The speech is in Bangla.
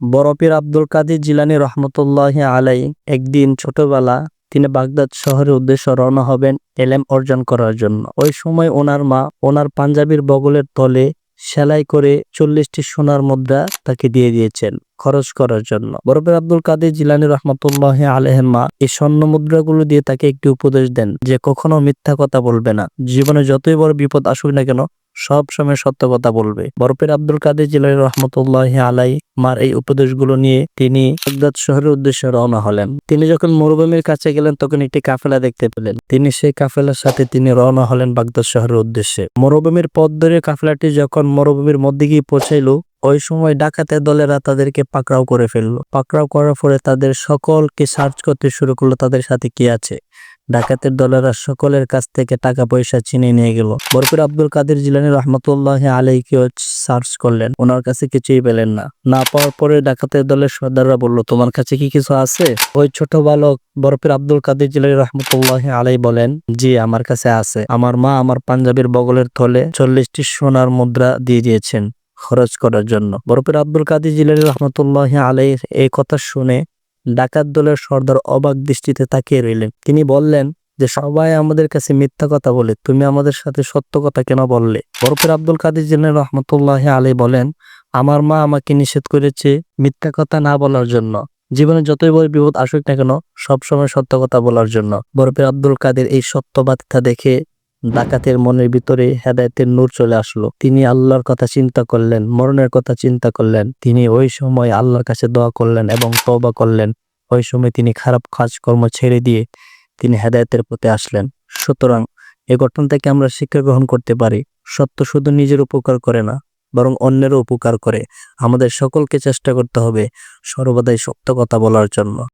বরফির আব্দুল কাদির জিলানি রহমতুল্লাহ আলাই একদিন ছোটবেলা তিনি বাগদাদ শহরের উদ্দেশ্যে রওনা হবেন এলেম অর্জন করার জন্য। ওই সময় ওনার মা ওনার পাঞ্জাবির বগলের তলে সেলাই করে চল্লিশটি সোনার মুদ্রা তাকে দিয়ে দিয়েছেন খরচ করার জন্য। বরফের আব্দুল কাদের জিলানি রহমতুল্লাহ আলহের মা এই স্বর্ণ মুদ্রাগুলো দিয়ে তাকে একটি উপদেশ দেন যে কখনো মিথ্যা কথা বলবে না। জীবনে যতই বড় বিপদ আসুক না কেন সব সময় সত্য কথা বলবে। বরফের আব্দুল কাদের জিলানি রহমতুল্লাহ আলাই মার এই উপদেশগুলো নিয়ে তিনি বাগদাদ শহরের উদ্দেশ্যে রওনা হলেন। তিনি যখন মরুভূমির কাছে গেলেন, তখন একটি কাফেলা দেখতে পেলেন। তিনি সেই কাফেলার সাথে তিনি রওনা হলেন বাগদাদ শহরের উদ্দেশ্যে। মরুভূমির পথ ধরে কাফেলাটি যখন মরুভূমির মধ্যে গিয়ে পৌঁছাইল, ওই সময় ডাকাতের দলেরা তাদেরকে পাকড়াও করে ফেলল। পাকড়াও করার পরে তাদের সকলকে সার্চ করতে শুরু করল, তাদের সাথে কি আছে? ডাকাতের দলেরা সকলের কাছ থেকে টাকা পয়সা চিনে নিয়ে গেল। বরফির আব্দুল কাদের জিলানি রহমতুল্লাহ আলাইকেও সার্চ করলেন। ওনার কাছে কিছুই পেলেন না। না পাওয়ার পরে ডাকাতের দলের সর্দাররা বলল, তোমার কাছে কি কিছু আছে? ওই ছোট বালক বরফির আব্দুল কাদের জিলানি রহমতুল্লাহ আলাই বলেন, জি, আমার কাছে আছে। আমার মা আমার পাঞ্জাবির বগলের থলে চল্লিশটি সোনার মুদ্রা দিয়ে দিয়েছেন খরচ করার জন্য। বরফের আব্দুল কাদের জিলানি রহমতুল্লাহ আলাই এই কথা শুনে ডাকাত দলের সর্দার অবাক দৃষ্টিতে তাকিয়ে রইলেন। তিনি বললেন, যে সবাই আমাদের কাছে মিথ্যা কথা বলে, তুমি আমাদের সাথে সত্য কথা কেন বললে? বরফের আব্দুল কাদের জিলানি রহমতুল্লাহ আলী বলেন, আমার মা আমাকে নিষেধ করেছে মিথ্যা কথা না বলার জন্য। জীবনে যতই বড় বিপদ আসুক না কেন, সবসময় সত্য কথা বলার জন্য। বরফের আব্দুল কাদের এই সত্যবাদিতা দেখে ডাকাতের মনের ভিতরে হেদায়তের নূর চলে আসলো। তিনি আল্লাহর কথা চিন্তা করলেন, মরণের কথা চিন্তা করলেন। তিনি ওই সময় আল্লাহর কাছে দোয়া করলেন এবং তওবা করলেন। ওই সময় তিনি খারাপ কাজকর্ম ছেড়ে দিয়ে তিনি হেদায়তের পথে আসলেন। সুতরাং এ ঘটনা থেকে আমরা শিক্ষা গ্রহণ করতে পারি, সত্য শুধু নিজের উপকার করে না, বরং অন্যেরও উপকার করে। আমাদের সকলকে চেষ্টা করতে হবে সর্বদাই সত্য কথা বলার জন্য।